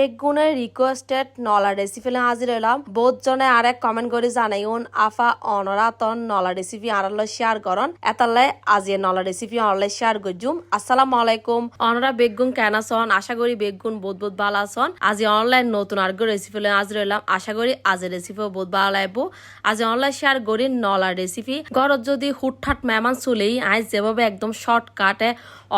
বেগুনের রিকোয়েস্টেড নলা রেসিপি হাজির হলাম। বহুত জনে আরেক কমেন্ট করে জানাইউন আফা অনরা তন নলা রেসিপি আরালে শেয়ার করন। এতালে আজি নলা রেসিপি অনলে শেয়ার গজুম আসসালামু আলাইকুম। অনরা বেগুন কেন আছন আশা করি বেগুন বহুত বহুত ভালো আছন আজি অনলাইন নতুন আরেক রেসিপি হাজির হলাম। আশা করি আজি রেসিপি বহুত ভালো লাগব। আজি অনলাইন শেয়ার করি নলা রেসিপি ঘরত যদি হুটঠাট মেহমান চলেই, আজ যেভাবে একদম শর্টকাটে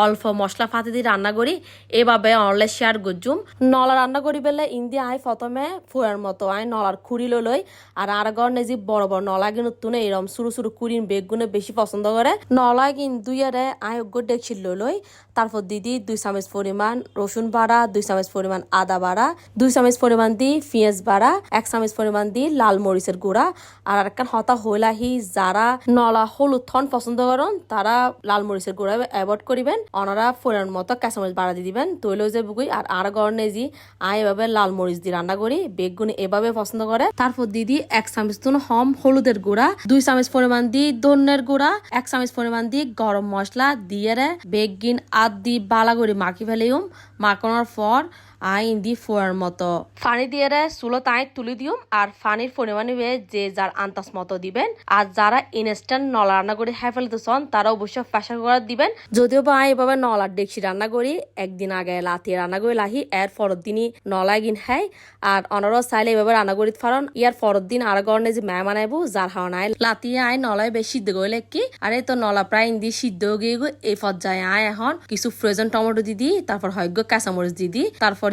অল্প মশলা ফাতে দিয়ে রান্না করি, এভাবে অনলাইন শেয়ার গজুম নলা রান্না করি পেলে ইন্দি আই প্রথমে ফুয়ার মতো, আই নলার খুঁড়ি লই, আর আর গড়নে যে বড় বড় নলা কিন্তু তুনে এরম সরু সরু কুড়িন বেগুনে বেশি পছন্দ করে। নলা কিন্তু দুইয়ারে আই অজ্ঞ ডেকছিল লই, তারপর দিদি দুই চামচ পরিমাণ রসুন বাড়া, দুই চামচ পরিমাণ আদা বাড়া, দুই চামচ পরিমাণ দি পেঁয়াজ বাড়া, এক চামচ পরিমাণ দি লাল মরিচের গুঁড়া, আর একখান হতা হইলাহি যারা নলা হলুদ থন পছন্দ করেন, তারা লাল মরিচের গুঁড়া অ্যাভয়েড করিবেন, অনারা ফোড়ার মতো কাঁচামরিচ বাড়া দিয়ে দিবেন, তৈল যে বুকুই আর আর গড়নে জি আই এভাবে লাল মরিচ দিয়ে রান্না করি, বেগুন এভাবে পছন্দ করে। তারপর দিদি এক চামচ তুন হম হলুদের গুঁড়া, দুই চামচ পরিমাণ দি ধনের গুঁড়া, এক চামচ পরিমাণ দি গরম মশলা, দিয়ে রে বেগিন আদ বালা করে মাখি ফেলিউম মাখানোর পর আই দি ফোয়ার মতো। পানি দিয়ে চুলো তাই তুলি দিউম আর পানির পরিমাণ নিবে যে যার আন্তাজ মতো দিবেন। আর যারা ইনস্ট্যান্ট নলা রান্না করে হ্যাঁ ফেলতে চান তারা অবশ্যই প্রেশার কুকার দিবেন। যদিও বা আমি এভাবে নলার ডেকসি রান্না করি একদিন আগে লাতিয়ে রান্না করে লাহি এর পরের দিনই নলা গিন হ্যাঁ আর অনারও চাইলে এভাবে রান্না করি পারন। ইয়ার পরের দিন আর গড়নে যে ম্যা মানাইবো যার হাওয়া নাই। লাতিয়ে আই নলায় বেশ সিদ্ধ করে কি আর তো নলা প্রায় ইন্দি সিদ্ধ হয়ে গিয়ে গো এই পর্যায়ে আয় এখন কিছু ফ্রোজেন টমেটো দি দি তারপর হয়গ্য কাঁচামরিচ দি দি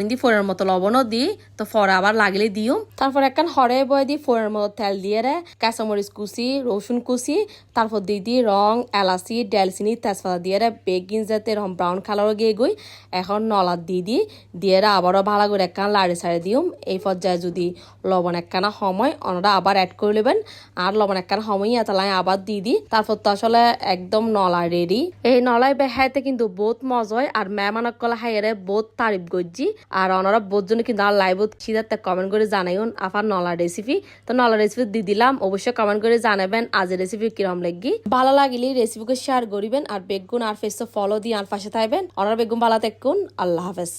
তারপর ইন্দি ফোড়ের মতো লবণও দি তো ফরে আবার লাগলে দিও। তারপর একখান হরে বয়ে দি ফোড়ের মতো তেল দিয়ে রে। কাঁচামরিচ কুচি, রসুন কুচি, তারপর দি দি রং, এলাচি, ডেলচিনি, তেজপাতা দিয়ে রে। বেগিন যাতে এরকম ব্রাউন কালারও গিয়ে গই। এখন নলাদ দি দি দিয়ে রে আবারও ভালো করে একখান লাড়ি ছাড়ে দিও। এই পর্যায়ে যদি লবণ একখানা সময় অনরা আবার অ্যাড করে নেবেন। আর লবণ একখানা সময় এতলাই আবার দি দি তারপর তো আসলে একদম নলা রেডি এই নলাই বেহাইতে কিন্তু বহুত মজা হয়। আর মেহমানক কলা হাইয়ারে বহুত তারিফ গজ্জি আর অনারা বহুত জন্য কিন্তু আর লাইভ সিদাতে কমেন্ট করে জানাইন আফার নলা রেসিপি তো নলা রেসিপি দিয়ে দিলাম, অবশ্যই কমেন্ট করে জানাবেন আজের রেসিপি কিরম লাগি। ভালো লাগিলে রেসিপিকে শেয়ার করিবেন আর বেগুন আর ফেসো ফলো দিয়ে আর পাশে থাকবেন। অনার বেগুন ভালো থাকুন, আল্লাহ হাফেজ।